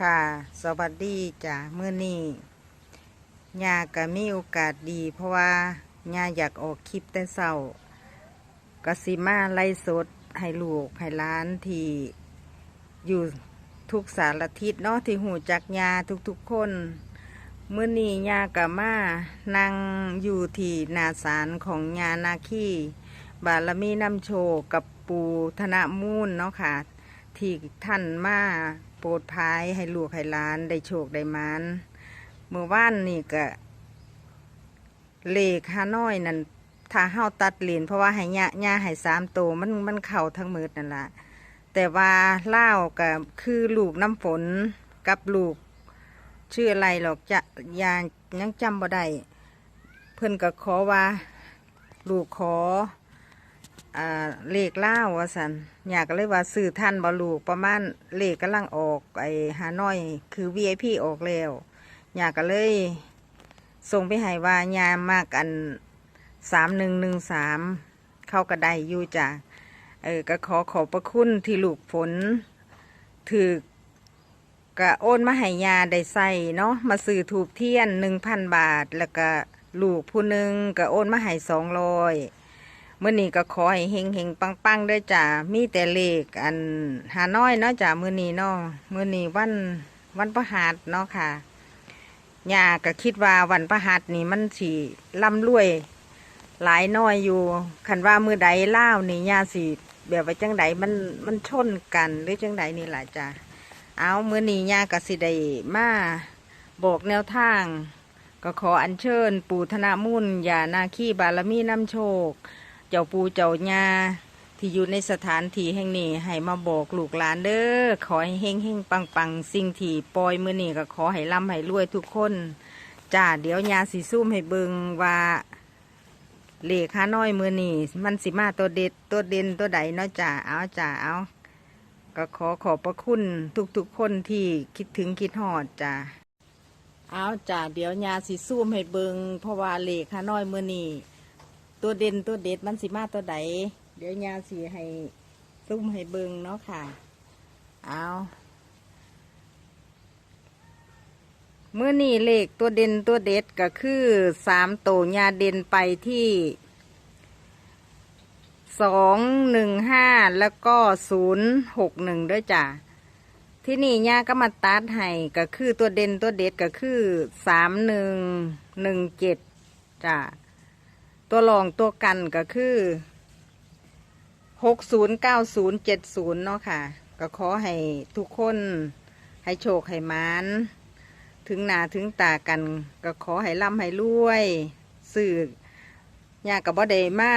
ค่ะ สวัสดีจ้ะเมื่อนี้ยาก็มีโอกาสดี เพราะว่ายาอยากออกคลิปแต่เศร้ากสิมาไล่สดให้ลูกให้ร้านที่อยู่ทุกสารทิศเนาะที่หูจักยาทุกๆคนเมื่อนี้ยากะมานั่งอยู่ที่นาสารของยานาคีบารมีน้ำโชกับปูธนมูลเนาะค่ะ ที่ท่านมา โปรดภายให้ลูกให้ล้านได้โชคได้มานเมื่อวานนี่ก็เลขฮานอยนั่นถ้าเฮาตัดเหรียญเพราะว่าให้ยะยาให้สามโตมันมันเข่าทั้งมืดนั่นละแต่ว่าเล่าวก็คือลูกน้ำฝนกับลูก ชื่ออะไรหรอกจะยายังจำบ่ได้เพิ่นก็ขอว่า ลูกขอ อ่าเลขเล่าวว่าสันอยากเลยว่าสื่อท่านบอลูกประมาณเลขกำลังออกไอฮานอยคือ VIP ออกแล้วอยากก็เลยส่งไปให้ว่ายามมากอันสามหนึ่งหนึ่งสามเข้าก็ไดอยู่จ้ะเออก็ขอขอบพระคุณที่ลูกฝนถือกะโอนมาให้ยาได้ใส่เนาะมาซื้อถูกเทียนหนึ่งพันบาท แล้วก็ลูกผู้หนึ่งก็โอนมาให้สองร้อย เมื่อนี้ก็ขอให้เฮงเฮงปังปังๆเด้วยจ้ามีแต่เลขอันหาน้อยเนาะจ้ามื่อนี้เนาะมื่อนี้วันวันประหัสเนาะค่ะยาก็คิดว่าวันประหัสนี่มันสีร่ำรวย หลายน้อยอยู่คันว่ามือใดเล่านี่ยาสีแบบว่าจังใดมันมันชนกันหรือจังใดนี่แหละจ้าเอามื่อนี้ยาก็สิได้มาบอกแนวทาง ก็ขออัญเชิญ ปู่ธนามุ่นยานาคีบารมีน้ำโชค เจ้าปูเจ้าญาที่อยู่ในสถานที่แห่งนี้ให้มาบอกลูกหลานเด้อขอให้เฮงเฮงปังปังสิ่งที่ปล่อยมือนี่ก็ขอให้ร่ำให้รวยทุกคนจ้าเดี๋ยวยาสีซุ่มให้เบิงว่าเลขาน้อยมือนี่มันสิมาตัวเด็ดตัวเด่นตัวใดเนาะจ้าเอาจ้าเอาก็ขอขอบพระคุณทุกๆคนที่คิดถึงคิดหอดจ้าเอาจ้าเดี๋ยวยาสีซุ่มให้เบิงเพราะว่าเลขาน้อยมือนี่ ตัวเด่นตัวเด็ดมันสิมาตัวใดเดี๋ยวยาสีให้ซุ่มให้เบิงเนาะค่ะ เอาเมื่อนี่เลขตัวเด่นตัวเด็ดก็คือสามโตยาเด่นไปที่สองหนึ่งห้าแล้วก็ศูนย์หกหนึ่งด้วยจ้ะที่นี่ย่าก็มาตัดให้ก็คือตัวเด่นตัวเด็ดก็คือสามหนึ่งหนึ่งเจ็ดจ้ะ ตัวรองตัวกันก็คือหกศูนย์เก้าศูนย์เจ็ดศูนย์เนาะค่ะ ก็ขอให้ทุกคนให้โชคให้มานถึงหนาถึงตากัน ก็ขอให้ร่ำให้รวยสื่อยากกับบ่ได้มา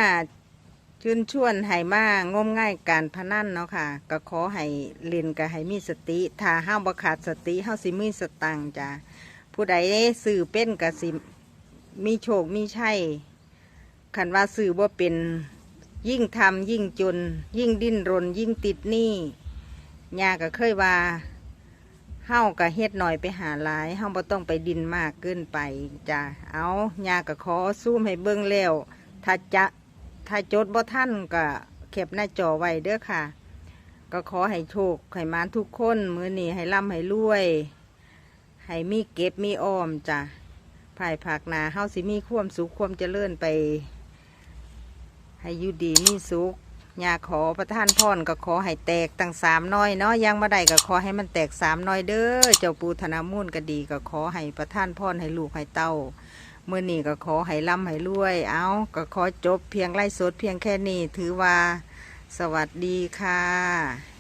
ชื่นชวนให้มางมง่ายการพนันเนาะค่ะ ก็ขอให้เล่นก็ให้มีสติถ้าห้ามบขาดสติห้าสิมีสตังจ้ะผู้ใดสื่อเป็นก็สิมีโชคมีชัย คันว่าสื่อว่าเป็นยิ่งทำยิ่งจน ยิ่งดิ้นรน ยิ่งติดหนี้ยาก็เคยว่าเฮาก็เฮ็ดหน่อยไปหาหลายเฮาบ่ต้องไปดินมากเกินไปจ้ะเอายาก็ขอซูมให้เบิ่งแล้วถ้าจะถ้าจดบ่ท่านก็เก็บหน้าจอไว้เด้อค่ะ ก็ขอให้โชคให้มานทุกคนมื้อนี้ให้ร่ำให้รวย ให้มีเก็บมีออมจ้ะภายภาคหนาเฮาสิมีความสุขความเจริญไป ให้อยู่ดีมีสุขอยากขอประท่านพรก็ขอให้แตกตั้งสามน้อยเนาะยังมาได้ก็ขอให้มันแตกสามน้อยเด้อเจ้าปูธนามุนก็ดีก็ขอให้ประท่านพรให้ลูกให้เต้าเมื่อนี่ก็ขอให้ร่ำให้รวย เอาก็ขอจบเพียงไล่สดเพียงแค่นี้ถือว่า สวัสดีค่ะ